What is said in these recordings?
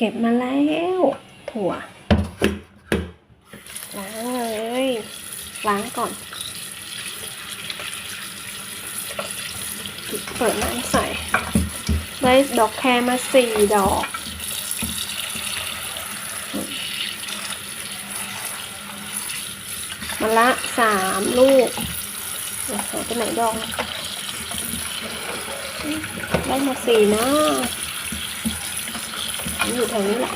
เก็บมาแล้ว ถั่วล้างเลยล้างก่อน เปิดน้ำใส่ ได้ดอกแครมาสี่ดอกมะละสามลูกเดี๋ยวใส่ไปไหนดอกได้มาสี่นะ อยู่แถวนี้แหละ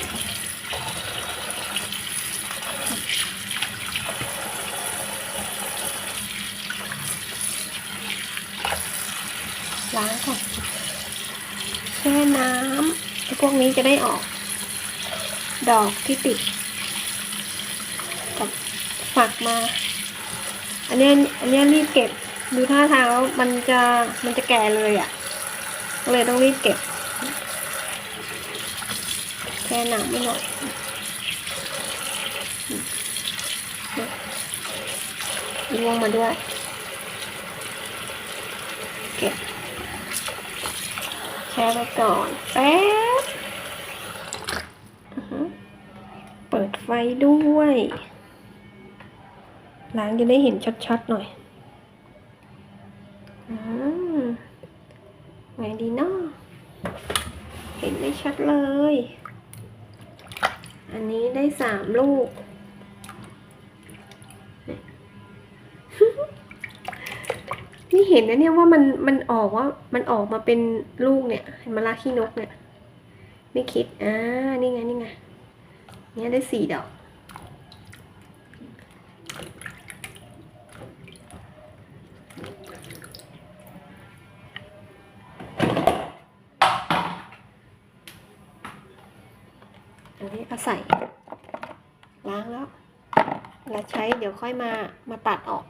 ล้างก่อนแช่น้ำไอ้พวกนี้จะได้ออก ดอกที่ติด กับฝักมา อันเนี้ยอันเนี้ยรีบเก็บ ดูท่าทางแล้วมันจะมันจะแก่เลยอะ่ะก็เลยต้องรีบเก็บ แช่น้ำไม่หน่อยล่วงมาด้วยเก็บแช่ไว้ก่อนแป๊บเปิดไฟด้วยล้างจะได้เห็นชัดๆหน่อย อืมไงดีเนาะเห็นไม่ชัดเลย อันนี้ได้สาม ลูก นี่เห็นนะเนี่ยว่ามันมันออกว่า มันออกมาเป็นลูกเนี่ยเห็นมะละขี้นกเนี่ยไม่คิดอ่านี่ไงนี่ไงเนี่ยได้สี่ดอกอันนี้เอาใส่ ล้างแล้วแล้วใช้เดี๋ยวค่อยมามาตัดออก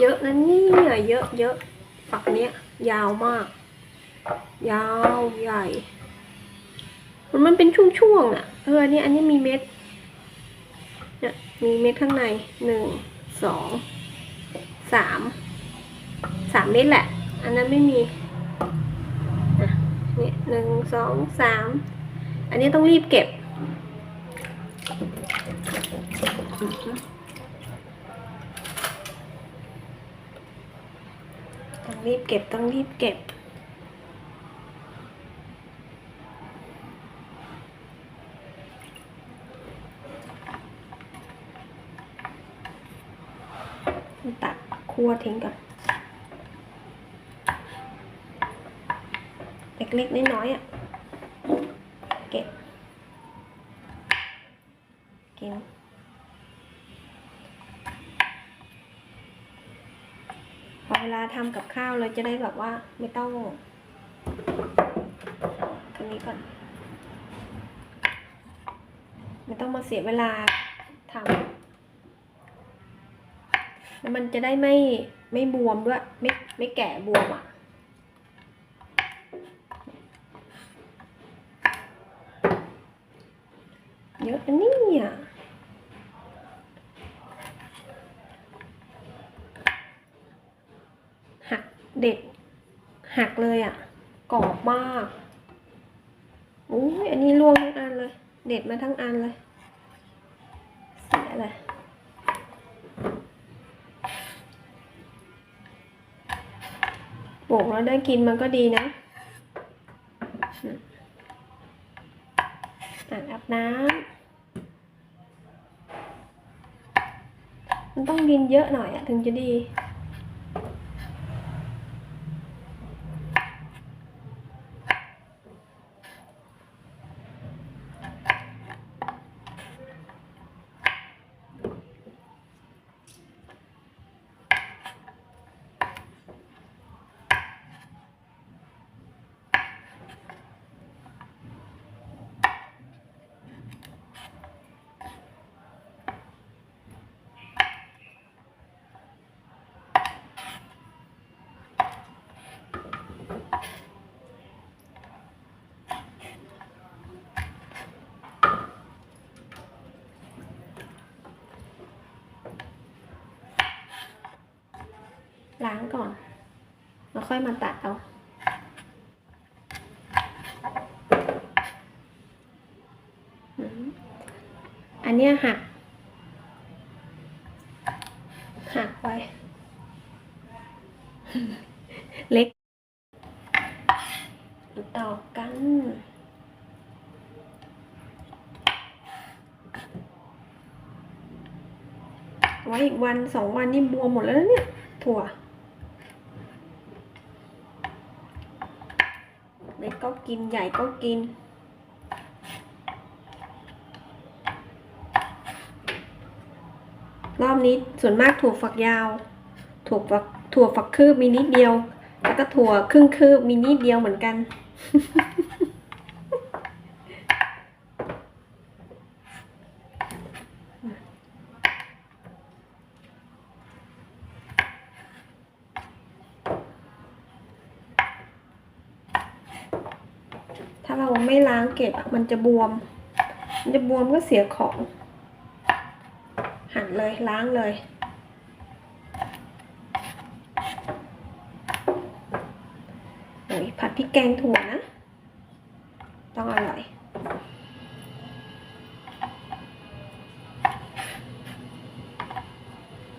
เยอะนะเนี่ยเยอะเยอะฝักเนี้ยยาวมาก ยาวใหญ่ มันมันเป็นช่วงๆอะ เอออันนี้อันนี้มีเม็ด มีเม็ดข้างในหนึ่งสองสามสามเม็ดแหละ อันนั้นไม่มีอะเนี่ยหนึ่งสองสามอันนี้ต้องรีบเก็บ ต้องรีบเก็บต้องรีบเก็บ ตัดคั่วทิ้งก่อนเล็กๆน้อยๆอะเก็บกินพอเวลาทำกับข้าวเราจะได้แบบว่าไม่ต้องตรงนี้ก่อน ไม่ต้องมาเสียเวลาทำ แล้วมันจะได้ไม่ไม่บวมด้วย ไม่ไม่แก่บวมอะเยอะนะเนี่ยหักเด็ด หักเลยอะกรอบมากอุ้ยอันนี้ร่วงทั้งอันเลย เด็ดมาทั้งอันเลย เสียเลย ปลูกแล้วได้กินมันก็ดีนะอ่างอาบน้ำมันต้องกินเยอะหน่อยอะถึงจะดี ล้างก่อน แล้วค่อยมาตัดเอาอันเนี้ยหัก หักไว้ เล็กต่อกันไว้อีกวันสองวันนี่บวมหมดแล้วเนี่ย ถั่ว เล็ ก็กินใหญ่ก็กิน รอบนี้ส่วนมากถั่วฝักยาว ถั่วฝักถั่วฝักคืบมีนิดเดียว แล้วก็ถั่วครึ่งคืบมีนิดเดียวเหมือนกันาเราไม่ล้างเก็บอะมันจะบวม มันจะบวมก็เสียของ หั่นเลยล้างเลย โอ้ยผัดพริกแกงถั่วนะ ต้องอร่อย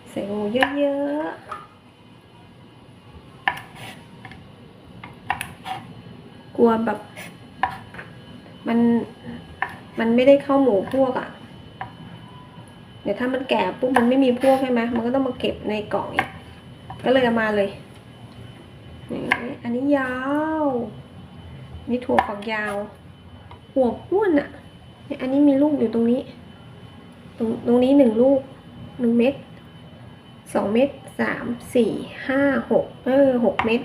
ใส่หมูเยอะๆ กลัวแบบ มันมันไม่ได้เข้าหมูพวกอะ่ะ เดี๋ยวถ้ามันแก่ปุ๊บมันไม่มีพวกใช่ไหมมันก็ต้องมาเก็บในกล่องอีก ก็เลยเอามาเลย อันนี้ยาว นี่ถั่วฝักยาว หัวป้วนอะ่ะเนี่ยอันนี้มีลูกอยู่ตรงนี้ ตรงตรงนี้หนึ่งลูกหนึ่งเม็ดสองเม็ดสามสี่ห้าหกเออหกเม็ด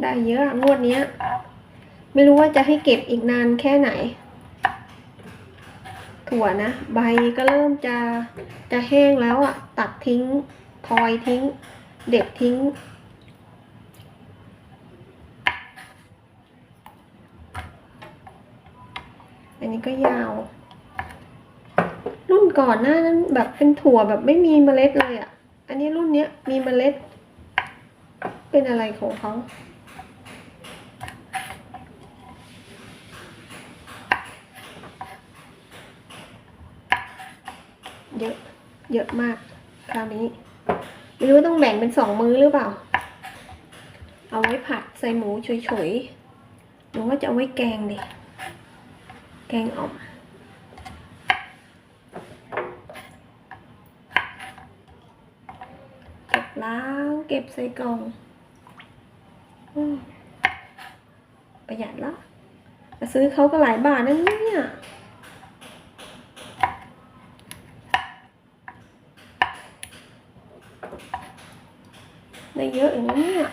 ได้เยอะงวดเนี้ย ไม่รู้ว่าจะให้เก็บอีกนานแค่ไหน ถั่วนะ ใบก็เริ่มจะจะแห้งแล้วอะ ตัดทิ้งทอยทิ้ง เด็ดทิ้ง อันนี้ก็ยาว รุ่นก่อนหน้านั้นแบบเป็นถั่วแบบไม่มีเมล็ดเลยอะ อันนี้รุ่นเนี้ยมีเมล็ด เป็นอะไรของเขา เยอะ เยอะมาก คราวนี้ไม่รู้ว่าต้องแบ่งเป็นสองมื้อหรือเปล่า เอาไว้ผัดใส่หมูเฉยๆหรือว่าจะเอาไว้แกงดิแกงอ่อมเก็บล้างเก็บใส่กล่องประหยัดละแต่ซื้อเขาก็หลายบาทนั่นเนี่ย ได้เยอะอย่างนี้เนี่ย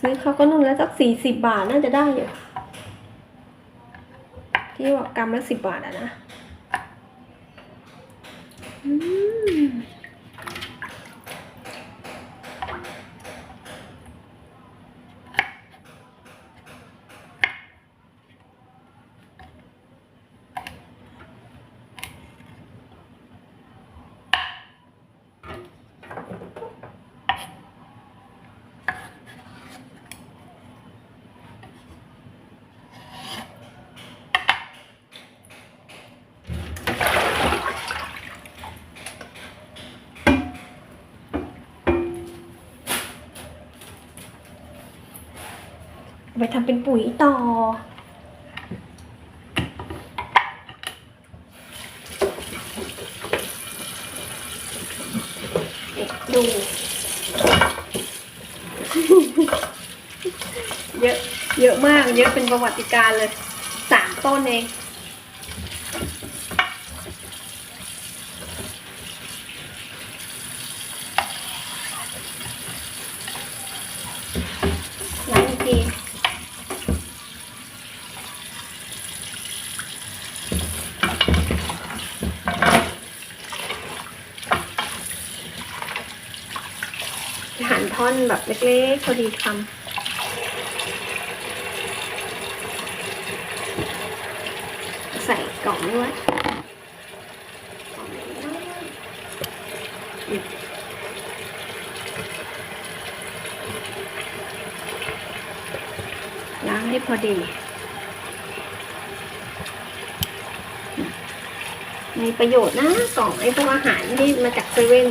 ซื้อเขาก็นุ่นแล้วสักสี่สิบบาทน่าจะได้อยู่ที่บอกกรัมละสิบบาทอะนะ อืม ไปทำเป็นปุ๋ยต่อ ดู เยอะ เยอะมาก เยอะเป็นประวัติการเลย สามต้นเอง ล้างอีกที หั่น ท่อนแบบเล็กๆพอดีคำใส่กล่องนี้ว้ล้างให้พอดี มีประโยชน์นะกล่องไอ้พวกอาหารที่มาจากเซเว่น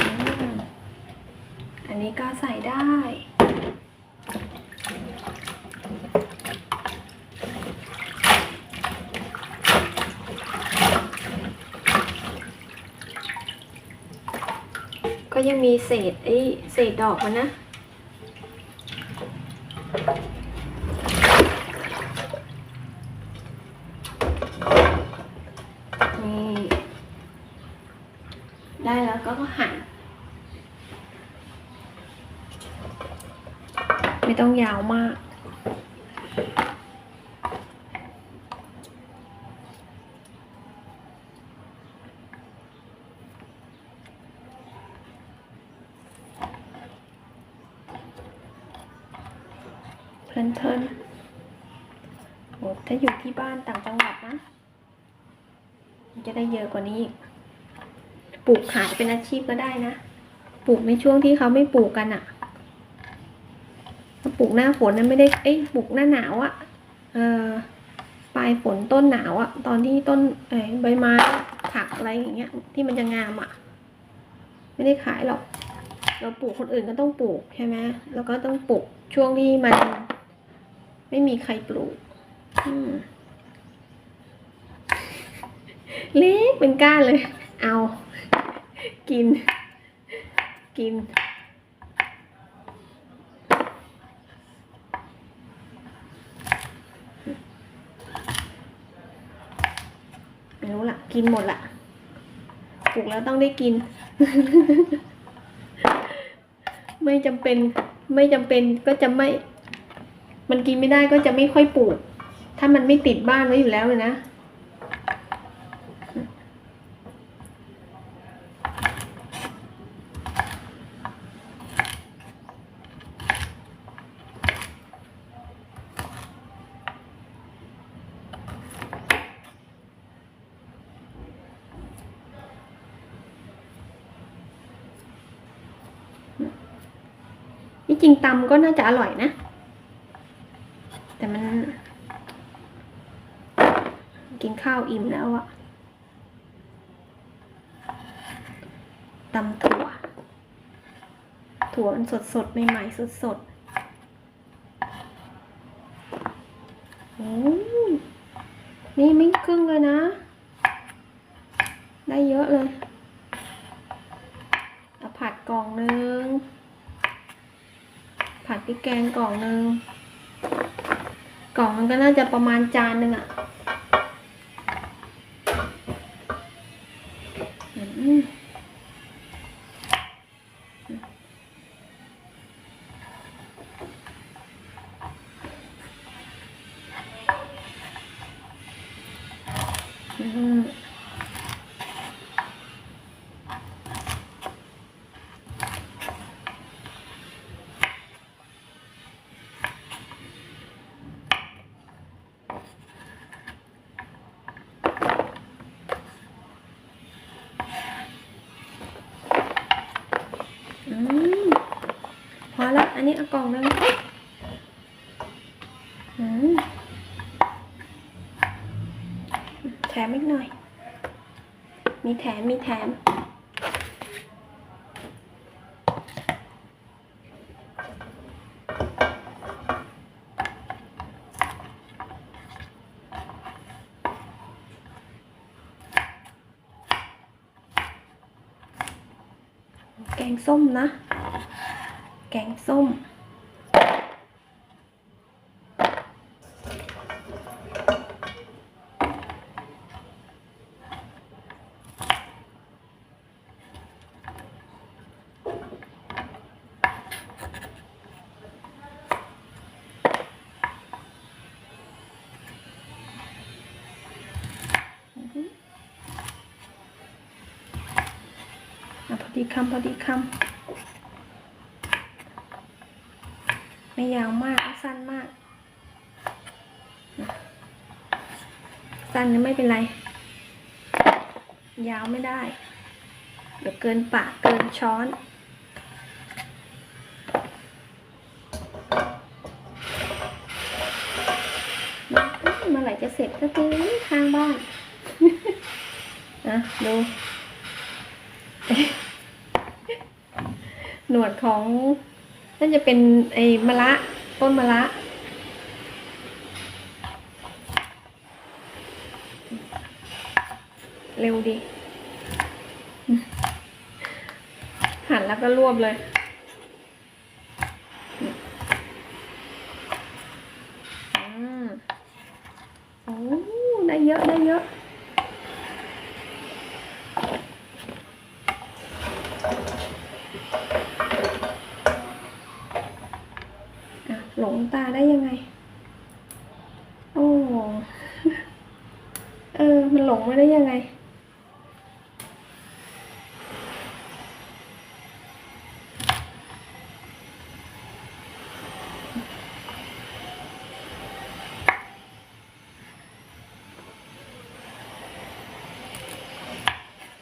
อืมอันนี้ก็ใส่ได้ ก็ยัง มีเศษไอ้เศษดอกมันนะนี่ได้แล้วก็หั่นไม่ต้องยาวมาก เพลินๆโอ้ถ้าอยู่ที่บ้านต่างจังหวัดนะมันจะได้เยอะกว่านี้อีกปลูกขายเป็นอาชีพก็ได้นะ ปลูกในช่วงที่เขาไม่ปลูกกันอะ่ะถ้าปลูกหน้าฝนนั้นไม่ได้ เอ้ย ปลูกหน้าหนาวอะ่ะ เออปลายฝนต้นหนาวอะ่ะ ตอนที่ต้นเอ้ใบไม้ ผักอะไรอย่างเงี้ย ที่มันจะงามอะ่ะ ไม่ได้ขายหรอก เราปลูกคนอื่นก็ต้องปลูกใช่ไหมแล้วก็ต้องปลูกช่วงที่มัน ไม่มีใครปลูก เล็กเป็นก้านเลย เอา กิน กิน ไม่รู้ละกินหมดละปลูกแล้วต้องได้กิน ไม่จำเป็น ไม่จำเป็นก็จะไม่ มันกินไม่ได้ก็จะไม่ค่อยปลูก ถ้ามันไม่ติดบ้านไว้อยู่แล้วเลยนะที่จริงตำก็น่าจะอร่อยนะ แต่มัน กินข้าวอิ่มแล้วอะตำถั่ว ถั่วมันสดสดใหม่ๆสดสดโอ้นี่ไม่ครึ่งเลยนะ ได้เยอะเลยเอาผัดกล่องหนึ่ง ผัดพริกแกงกล่องหนึ่ง กล่องมันก็น่าจะประมาณจานหนึ่งอะ นนี้เอากล่องนึงอืมแถมอีกหน่อย มีแถม มีแถม แกงส้มนะ แกงส้มอะพอดีคำพอดีคำ ไม่ยาวมากไม่สั้นมาก สั้นไม่เป็นไร ยาวไม่ได้ เดี๋ยวเกินปากเกินช้อนเมื่อไหร่จะเสร็จก็คือข้างบ้านนะดูหนวดของ น่าจะเป็นไอ้มะระต้นมะระเร็วดิหันแล้วก็รวบเลย อืมโอ้ได้เยอะได้เยอะ อะหลงตาได้ยังไง โอ้ เออ มันหลงมาได้ยังไง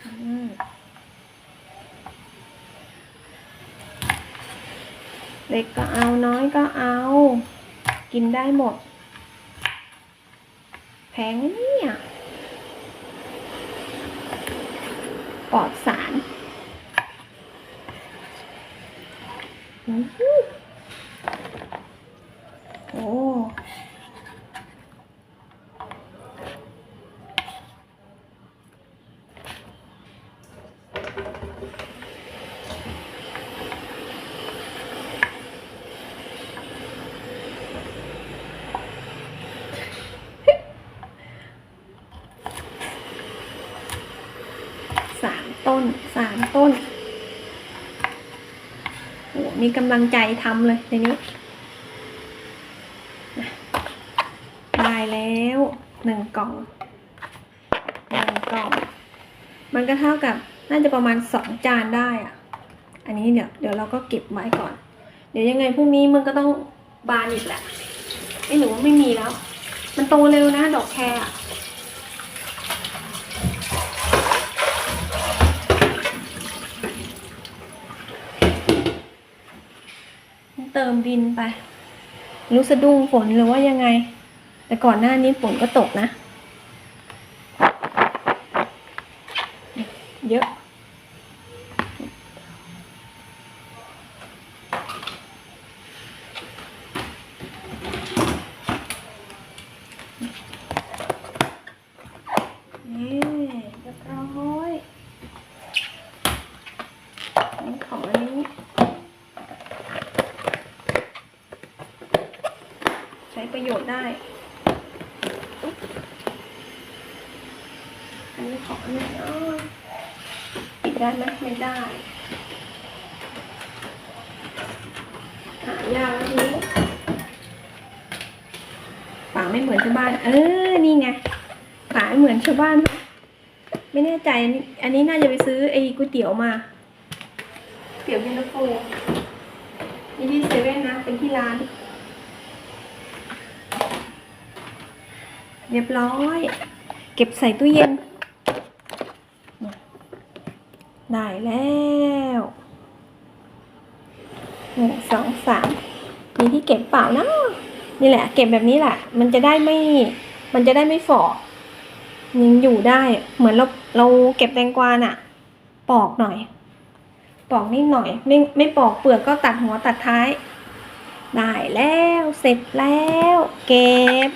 อืม เล็กก็เอาน้อยก็เอา กินได้หมด แพงเนี่ยปลอดสาร อื สามต้น สาม ต้นโอ้มีกำลังใจทำเลยในนี้ได้แล้วหนึ่งกล่องหนึ่งกล่อง มันก็เท่ากับน่าจะประมาณสองจานได้อะอันนี้เดี๋ยวเดี๋ยวเราก็เก็บไว้ก่อน เดี๋ยวยังไงพรุ่งนี้มันก็ต้องบานอีกแหละไม่หนูว่าไม่มีแล้ว มันโตเร็วนะ ดอกแครอะ เติ มดินไปรู้สะดุ้งฝนหรือว่ายังไง แต่ก่อนหน้านี้ฝนก็ตกนะเยอะ นี่เรียบร้อยนี่ของอันนี้ ใช้ ประโยชน์ได้ อันนี้ของอันนี้อ้อปิดได้ไหมไม่ได้หายากแล้วทีนี้ฝาไม่เหมือนชาวบ้าน เออ นี่ไงฝาไม่เหมือนชาวบ้าน ไม่แน่ใจ อันนี้น่าจะไปซื้อไอ้ก๋วยเตี๋ยวมาเตี๋ยวเย็นตาโฟนี่ที่เซเว่นนะ เป็นที่ร้าน เรียบร้อย เก็บใส่ตู้เย็น ได้แล้วหนึ่งสองสามมีที่เก็บเปล่านะนี่แหละ เก็บแบบนี้แหละ มันจะได้ไม่ มันจะได้ไม่ฝ่อยังอยู่ได้ เหมือนเราเราเก็บแตงกวาน่ะ ปอกหน่อย ปอกนิดหน่อย ไม่ไม่ปอกเปลือกก็ตัดหัวตัดท้าย ได้แล้ว เสร็จแล้ว เก็บ